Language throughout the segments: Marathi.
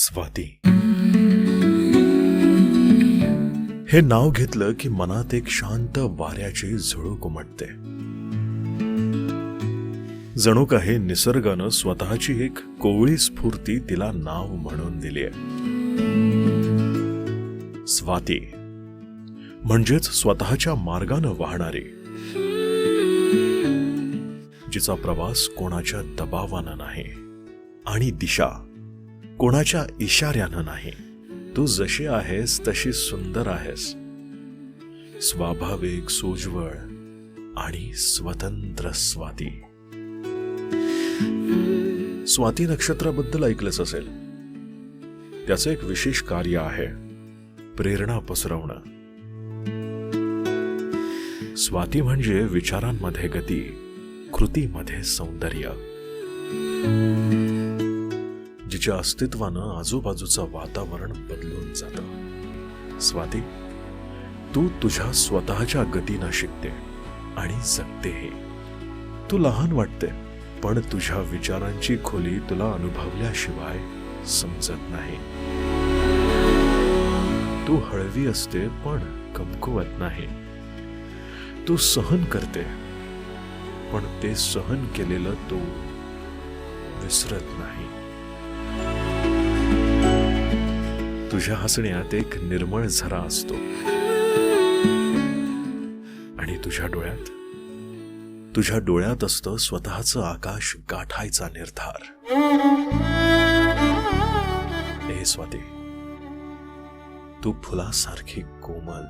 स्वाती. हे नाव घेतलं की मनात एक शांत वाऱ्याची झुळूक उमटते. जणू काही निसर्गानं स्वतःची एक कोवळी स्फूर्ती तिला नाव म्हणून दिली आहे स्वाती. म्हणजेच स्वतःच्या मार्गानं वाहणारी. जिचा प्रवास कोणाच्या दबावानं नाही. आणि दिशा. कोणाच्या इशाऱ्यानं नाही. तू जशी आहेस तशी सुंदर आहेस. स्वाभाविक सोज्वळ आणि स्वतंत्र स्वाती. स्वाती नक्षत्राबद्दल ऐकलंच असेल. त्याचं एक विशेष कार्य आहे प्रेरणा पसरवणं. स्वाती म्हणजे विचारांमध्ये गती कृतीमध्ये सौंदर्य. जिच्या अस्तित्वानं आजूबाजूचं वातावरण बदलून जात. स्वाती तू तुझ्या स्वतःच्या गतीनं शिकते आणि जगतेही तू लहान वाटते पण तुझ्या विचारांची खोली तुला अनुभवल्याशिवाय समजत नाही. तू हळवी असते पण कमकुवत नाही. तू सहन करते पण ते सहन केलेलं तू विसरत नाही. तुझ्या हसण्यात एक निर्मळ झरा असतो. आणि तुझ्या डोळ्यात तुझ्या डोळ्यात असतं स्वतःचं आकाश गाठायचा निर्धार. हे स्वाती तू फुलासारखी कोमल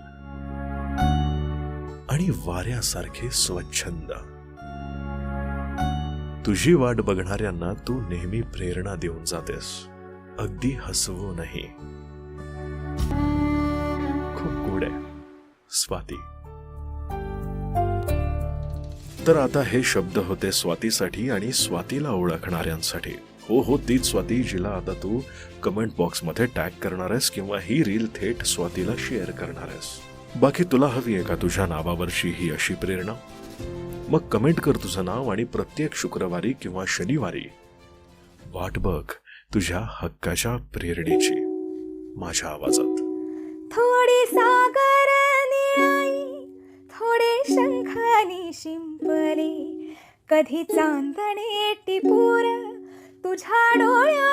आणि वाऱ्यासारखे स्वच्छंद. तुझी वाट बघणाऱ्यांना तू नेहमी प्रेरणा देऊन जातेस. अगदी हसवूनही खूप गोड आहे. स्वाती. तर आता हे शब्द होते स्वातीसाठी आणि स्वातीला ओळखणाऱ्यांसाठी. हो हो तीच स्वाती जिला आता तू कमेंट बॉक्समध्ये टॅग करणार आहेस किंवा ही रील थेट स्वातीला शेअर करणार आहेस. बाकी तुला हवी आहे का तुझ्या नावावरची ही अशी प्रेरणा? मग कमेंट कर तुझं नाव आणि प्रत्येक शुक्रवारी किंवा शनिवारी. वाट बघ. तुझ्या हक्काच्या प्रेरणेची माझ्या आवाजात. थोडी सागर थोडे शंखानी शिंपले. कधी चांदणे टिपूर तुझ्या डोळ्या